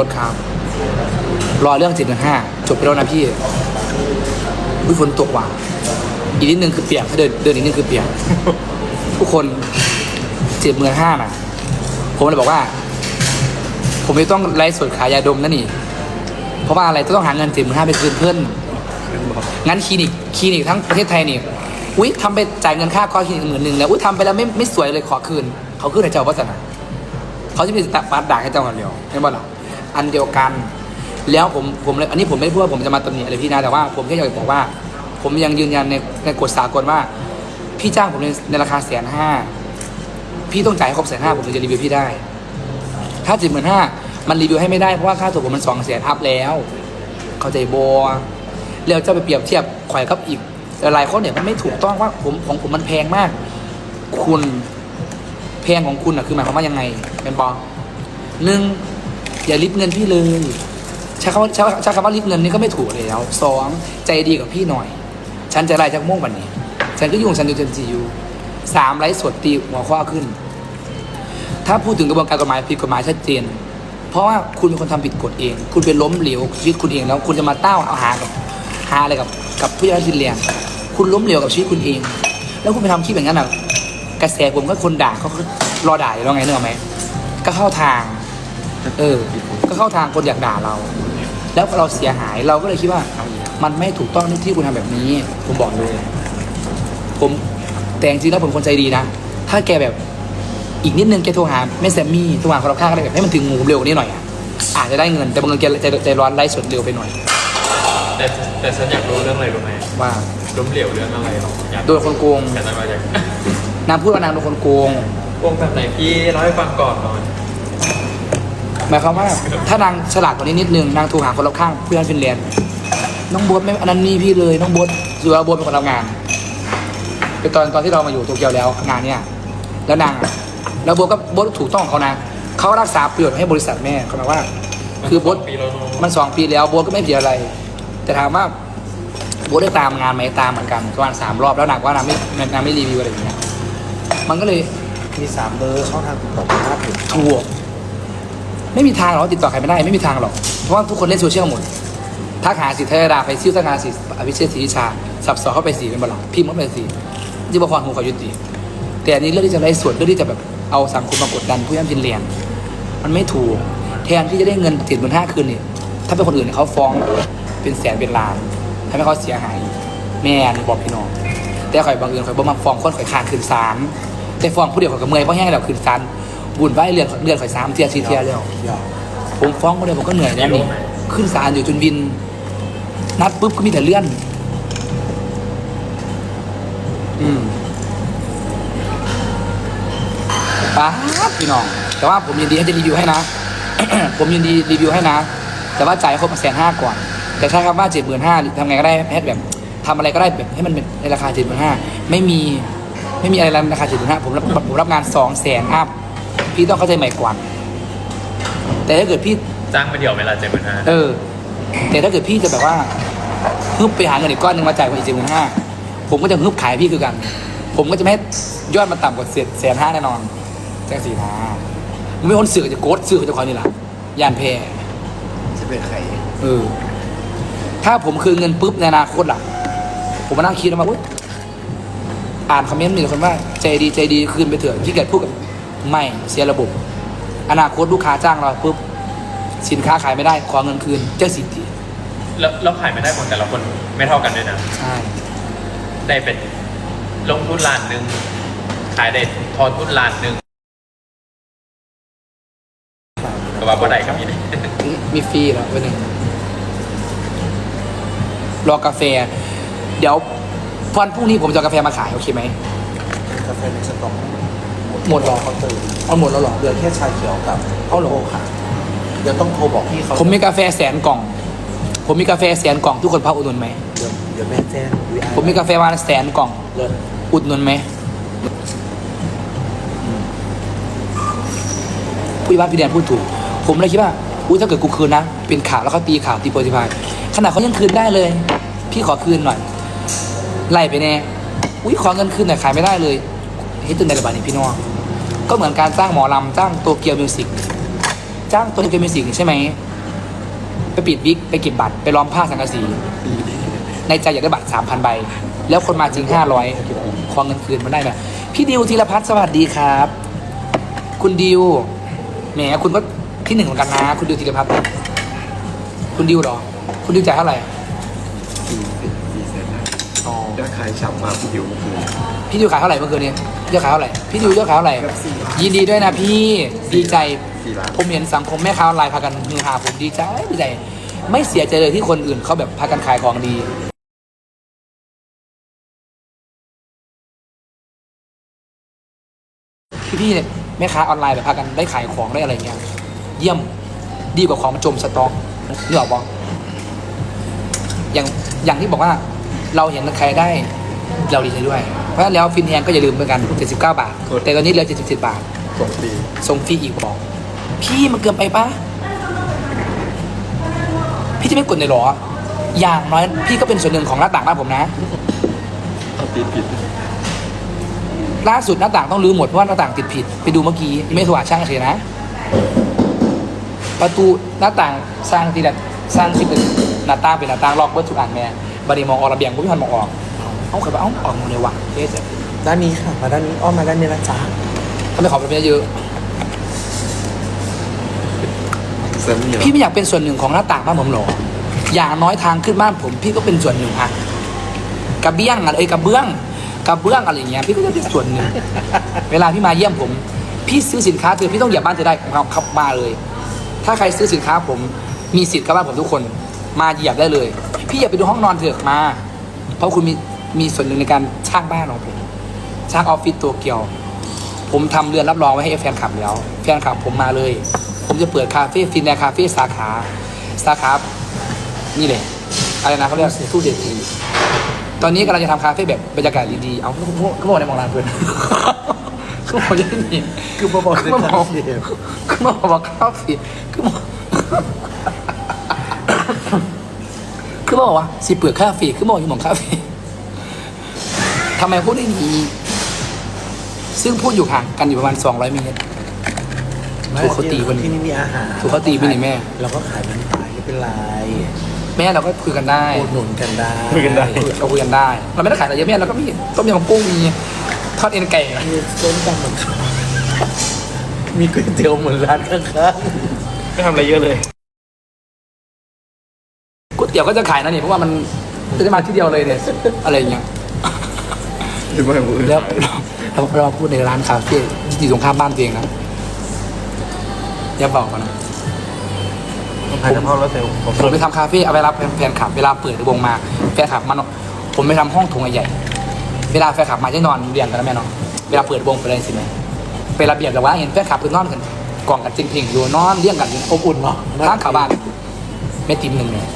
รถครับ รอเรื่องเจ็ดหนึ่งห้าจบไปแล้วนะพี่อุ้ยฝนตกว่ะอีกนิดนึงคือเปียกถ้าเดินเดินอีกนิดนึงคือเปียกทุกคนเจ็ดหมื่นห้าน่ะ ผมเลยบอกว่า ผมไม่ต้องไลฟ์สดขายยาดมนะนี่ เพราะว่าอะไรต้องหาเงินเจ็ดหมื่นห้าไปคืนเพื่อนงั้นคลินิกคลินิกทั้งประเทศไทยนี่อุ้ยทำไปจ่ายเงินค่าคอคลินิกหมื่นหนึ่งแล้วอุ้ยทำไปแล้วไม่ไม่สวยเลยขอคืน เขาคืนให้เจ้าวัฒนะเขาจะมีตัดปาดด่าให้เจ้ากันเดียวเห็นบ่ล่ะอั อันเดียวกัน แล้วผมผมเลยอันนี้ผมไม่พูดว่าผมจะมาตำหนิอะไรพี่นะแต่ว่าผมแค่อยากจะบอกว่า ผมยังยืนยันในในกฎสากลว่า พี่จ้างผมในในราคาแสนห้าพี่ต้องจ่ายให้ครบแสนห้าผมถึงจะรีวิวพี่ได้ ถ้าเจ็ดหมื่นห้ามันรีวิวให้ไม่ได้เพราะว่าค่าตัวผมมันสองแสนอัพแล้ว เข้าใจบอแล้วจะไปเปรียบเทียบข่อยกับอีกหลายคนเนี่ยมันไม่ถูกต้องว่าผมของผมมันแพงมาก คุณแพงของคุณอะคือหมายความว่ายังไงเป็นบอหนึ่ง อย่าริบเงินพี่เลยใช้คำว่าใช้ใช้คำว่าริบเงินนี่ก็ไม่ถูกแล้วสองใจดีกับพี่หน่อย ฉันจะไล่จากโม่งวันนี้ ฉันก็ยุ่งฉันอยู่จนจีอยู่สามไลฟ์สดตีหัวข้อขึ้น ถ้าพูดถึงกระบวนการกฎหมายผิดกฎหมายชัดเจน เพราะว่าคุณเป็นคนทำผิดกฎเอง คุณเป็นล้มเหลวชีวิตคุณเองแล้ว คุณจะมาเต้าเอาหากับหาอะไรกับกับผู้ใหญ่ฟินแลนด์คุณล้มเหลวกับชีวิตคุณเอง แล้วคุณไปทำคลิปอย่างนั้นอะกระแสผมก็คนด่าเขาก็รอด่าอยู่แล้วไงนึกออกไหมก็เข้าทาง เออ ก็เข้าทางคนอยากด่าเรา แล้วเราเสียหายเราก็เลยคิดว่า มันไม่ถูกต้องที่คุณทำแบบนี้ ผมบอกเลย ผมแต่จริงๆแล้วผมคนใจดีนะ ถ้าแกแบบอีกนิดนึงแกโทรหาแม่แซมมี่โทรหาคนรอบข้างก็ได้แบบให้มันถึงงูเร็วกว่านี้หน่อยอะอาจจะได้เงินแต่บางทีแกใจใจร้อนไล่สดเร็วไปหน่อย แต่แต่ฉันอยากรู้เรื่องอะไรรู้ไหมว่าล้มเหลวเรื่องอะไรหรออยากโดนคนโกงแต่ตั้งใจอยากนางพูดว่านางโดนคนโกงวงแบบไหนพี่เล่าให้ฟังก่อนหน่อย หมายความว่าถ้านางฉลาดกว่านี้นิดนึงนางโทรหาคนรอบข้างเพื่อนฟินแลนด์น้องโบ๊ทไม่อันนั้นนี่พี่เลยน้องโบ๊ทสุราโบ๊ทเป็นคนรับงานเป็นตอนตอนที่เรามาอยู่โตเกียวแล้วงานเนี้ยแล้วนางอะแล้วโบ๊ทก็โบ๊ทถูกต้องของเขานะเขารักษาประโยชน์ให้บริษัทแม่เขาบอกว่า คือโบ๊ทปีแล้วเนอะมันสองปีแล้วโบ๊ทก็ไม่ผิดอะไร แต่ถามว่าโบ๊ทได้ตามงานไหมตามเหมือนกันประมาณสามรอบแล้วนักว่านางไม่นางไม่รีวิวอะไรอย่างเงี้ยมันก็เลยมีสามเบอร์เขาทางติดต่อคุณภาพถึงถูก ไม่มีทางหรอกติดต่อใครไม่ได้ไม่มีทางหรอก เพราะว่าทุกคนเล่นโซเชียลหมดทักหาสิทธยดาไปซิ่วทักหาสิอภิเชษศรีชา สับสอเข้าไปสีเป็นบลพิมพ์เข้าไปสีที่บอกความหูเขายุติ แต่อันนี้เรื่องที่จะไล่ส่วนเรื่องที่จะแบบเอาสังคมมากดดันผู้ย่ำพินเรียนมันไม่ถูกแทนที่จะได้เงินเจ็ดหมื่นห้าคืนนี่ถ้าเป็นคนอื่นเขาฟ้องเป็นแสนเป็นล้านทำให้เขาเสียหาย แม่นบอกพี่น้อง แต่ข่อยบางเอื่นข่อยบ่มาฟ้องคนข่อยคางขึ้นศาลแต่ฟ้องผู้เดียวข่อยก็เมื่อยเพราะแห้งแล้วขึ้นศาล บุญไว้เรือนเรือนข่อยสามเทียสี่เทียแล้วยาวผมฟ้องคนเดียวผมก็เหนื่อยแล้วนี่ขึ้นศาลอยู่จนบิน นัดปุ๊บก็มีแต่เลื่อน อืมป้าดพี่น้อง แต่ว่าผมยินดีให้จะรีวิวให้นะ ผมยินดีรีวิวให้นะ แต่ว่าจ่ายครบแสนห้าก่อน แต่ถ้าคำว่าเจ็ดหมื่นห้าทำไงก็ได้ให้แบบทำอะไรก็ได้แบบให้มันเป็นในราคาเจ็ดหมื่นห้าไม่มีไม่มีอะไรในราคาเจ็ดหมื่นห้าผมรับผมรับงานสองแสนอัพ พี่ต้องเข้าใจใหม่ก่อนแต่ถ้าเกิดพี่จ้างไปเดียวเวลาเจ็ดหมื่นห้าเออ แต่ถ้าเกิดพี่จะแบบว่าฮึบไปหาเงินอีกก้อนหนึ่งมาจ่ายกว่าอีกเจ็ดหมื่นห้าผมก็จะฮึบขายพี่คือกัน ผมก็จะไม่ให้ยอดมันต่ำกว่าเศษแสนห้าแน่นอนแจ้งสีนามันไม่คนสื่อจะโกดสื่อจะคอยนี่แหละยานแพร่จะเป็นใครเออ ถ้าผมคืนเงินปุ๊บในอนาคตล่ะ ผมมานั่งคิดแล้วมาอุ๊ยอ่านคอมเมนต์มีแต่คนว่าใจดีใจดีคืนไปเถอะที่เกิดพูดกับ ไม่เสียระบบ อนาคตลูกค้าจ้างเราปุ๊บสินค้าขายไม่ได้ขอเงินคืนเจ้าสิทธิแล้วแล้วขายไม่ได้คนแต่ละคนไม่เท่ากันด้วยนะ ใช่ได้เป็นลงทุนล้านหนึ่งขายได้ทอนทุนล้านหนึ่งแต่ว่าบ่ได้ก็มีนี่มีฟรีเหรอวันหนึ่งรอกาแฟ เดี๋ยววันพรุ่งนี้ผมจะเอากาแฟมาขาย โอเคไหมกาแฟในสต็อก หมดเหรอเขาตื่นเอาหมดแล้วเหรอเหลือแค่ชาเขียวกับเอาเหรอโค่ะเดี๋ยวต้องโทรบอกพี่เขาผมมีกาแฟแสนกล่อง ผมมีกาแฟแสนกล่องทุกคนพักอุดหนุนไหมเดี๋ยวเดี๋ยวแม่แจ้งวิไอผมมีกาแฟมาแสนกล่อง เลยอุดหนุนไหมผู้ว่าพี่แดนพูดถูก ผมเลยคิดว่าอุ้ยถ้าเกิดกูคืนนะ เป็นข่าวแล้วเขาตีข่าวตีโพสิพายขนาดเขายังคืนได้เลย พี่ขอคืนหน่อย ไล่ไปแน่ อุ้ยขอเงินคืนหน่อยขายไม่ได้เลยเฮ้ยตื่นในระบาดนี้พี่น้อง ก็เหมือนการจ้างหมอลำจ้างโตเกียวมิวสิกจ้างตัวนี้เกมมิวสิกใช่ไหมไปปิดวิกไปเก็บบัตรไปล้อมผ้าสังกะสีในใจอยากได้บัตรสามพันใบ แล้วคนมาจริงห้าร้อยขอเงินคืนมาได้ไหมพี่ดิวธีรพัฒน์สวัสดีครับ คุณดิวแหมคุณก็ที่หนึ่งเหมือนกันนะ คุณดิวธีรพัฒน์คุณดิวหรอ คุณดิวจ่ายเท่าไหร่ อ๋อยอดขายฉ่ำมากพี่ดิวเมื่อคืนพี่ดิวขายเท่าไหร่เมื่อคืนนี้ยอดขายเท่าไหร่พี่ดิวยอดขายเท่าไหร่เกือบสี่ล้านยินดีด้วยนะพี่ดีใจ สี่ล้านผมเห็นสังคมแม่ค้าออนไลน์พากันฮือฮาผมดีใจดีใจ ไม่เสียใจเลยที่คนอื่นเขาแบบพากันขายของดีพี่พี่ๆเนี่ยแม่ค้าออนไลน์แบบพากันได้ขายของได้อะไรเงี้ยเยี่ยมดีกว่าของจมสต็อกนึกออกปะอย่างอย่างที่บอกว่า เราเห็นใครได้เราดีใจด้วย เพราะฉะนั้นแล้วฟินแฮงก็อย่าลืมเหมือนกัน 79 บาท แต่ตอนนี้เหลือ77 บาท ส่งฟรีส่งฟรีอีกบอก พี่มันเกินไปปะพี่จะไม่กดเลยเหรอ อย่างน้อยพี่ก็เป็นส่วนหนึ่งของหน้าต่างบ้านผมนะ เอาตีผิดล่าสุดหน้าต่างต้องรื้อหมดเพราะว่าหน้าต่างติดผิด ไปดูเมื่อกี้ยังไม่สว่างช่างเฉยนะ ประตูหน้าต่างสร้างทีละสร้างที่เป็นหน้าต่างเป็นหน้าต่างล็อกเบิร์ทุกอันแม่ บัดนี้มองออกระเบียงผมพี่พันมองออก เอ้าเคยไปเอ้าออกหมดเลยว่ะเอ๊ะแต่ด้านนี้ค่ะ มาด้านนี้อ้อมมาด้านนี้นะจ๊ะทำไมขอไปเยอะเซมมี่เหรอพี่ไม่อยากเป็นส่วนหนึ่งของหน้าต่างบ้านผมเหรออย่างน้อยทางขึ้นบ้านผม พี่ก็เป็นส่วนหนึ่งอะกระเบี้ยงอะไรเอ้ยกระเบื้องกระเบื้องอะไรอย่างเงี้ยพี่ก็จะเป็นส่วนหนึ่งเวลาพี่มาเยี่ยมผม พี่ซื้อสินค้าเธอพี่ต้องเหยียบบ้านเธอได้ของเขาขับมาเลย ถ้าใครซื้อสินค้าผมมีสิทธิ์กับบ้านผมทุกคน มาเหยียบได้เลย พี่อย่าไปดูห้องนอนเถอะมา เพราะคุณมีมีส่วนหนึ่งในการสร้างบ้านของผมสร้างออฟฟิศตัวเกียว ผมทำเรือนรับรองไว้ให้แฟนคลับแล้วแฟนคลับผมมาเลย ผมจะเปิดคาเฟ่ฟินแลนด์คาเฟ่สาขาสาขานี่เลยอะไรนะเขาเรียกตู้เศรษฐีตอนนี้กำลังจะทำคาเฟ่แบบบรรยากาศดีๆ เอาเขาบอกเขาบอกในมองร้านเพื่อนเขาบอกอยังนี้คือมาบอกคือมาบอกในคาเฟ่คือมาบอกคาเฟ่คือมา คือมาบอกว่าสิเปลือกคาเฟ่คือมาบอกอยู่หมองคาเฟ่ทำไมพูดได้ดีซึ่งพูดอยู่ห่างกันอยู่ประมาณ 200เมตร ถูกเขาตีวันนี้ ที่นี่มีอาหารถูกเขาตีวันนี้แม่ เราก็ขายเป็นขายไม่เป็นไรแม่เราก็คุยกันได้อุดหนุนกันได้คุยกันได้ เราคุยกันได้ เราไม่ได้ขายอะไรเยอะแม่เราก็มีต้มยำกุ้งมีทอดเอ็นไก่มีส้มตำเหมือนกันมีก๋วยเตี๋ยวเหมือนร้านข้างไม่ทำอะไรเยอะเลยก๋วย เตี๋ยวก็จะขายนะนี่เพราะว่ามันจะได้มาที่เดียวเลยเนี่ยอะไรอย่างเงี้ยหรือว่าอย่างอื่นแล้วเราเราพูดในร้านคาเฟ่ที่อยู่ตรงข้ามบ้านตัวเองนะอย่าบอกกันนะๆขายกะเพราแล้วแต่ผมผมไปทำคาเฟ่เอาไปรับแฟนคลับเวลาเปิดวงมาแฟนคลับมันผมไปทำห้องโถงใหญ่ๆเวลาแฟนคลับมาจะนอนเรียงกันนะแม่เนาะเวลาเปิดวงไปเลยสิแม่ไประเบียบแต่ว่าเห็นแฟนคลับคือนอนกันกล่องกันจริงๆอยู่นอนเรียงกันอยู่อบอุ่นเนาะข้างขาบ้านแม่ติมหนึ่งเนี่ย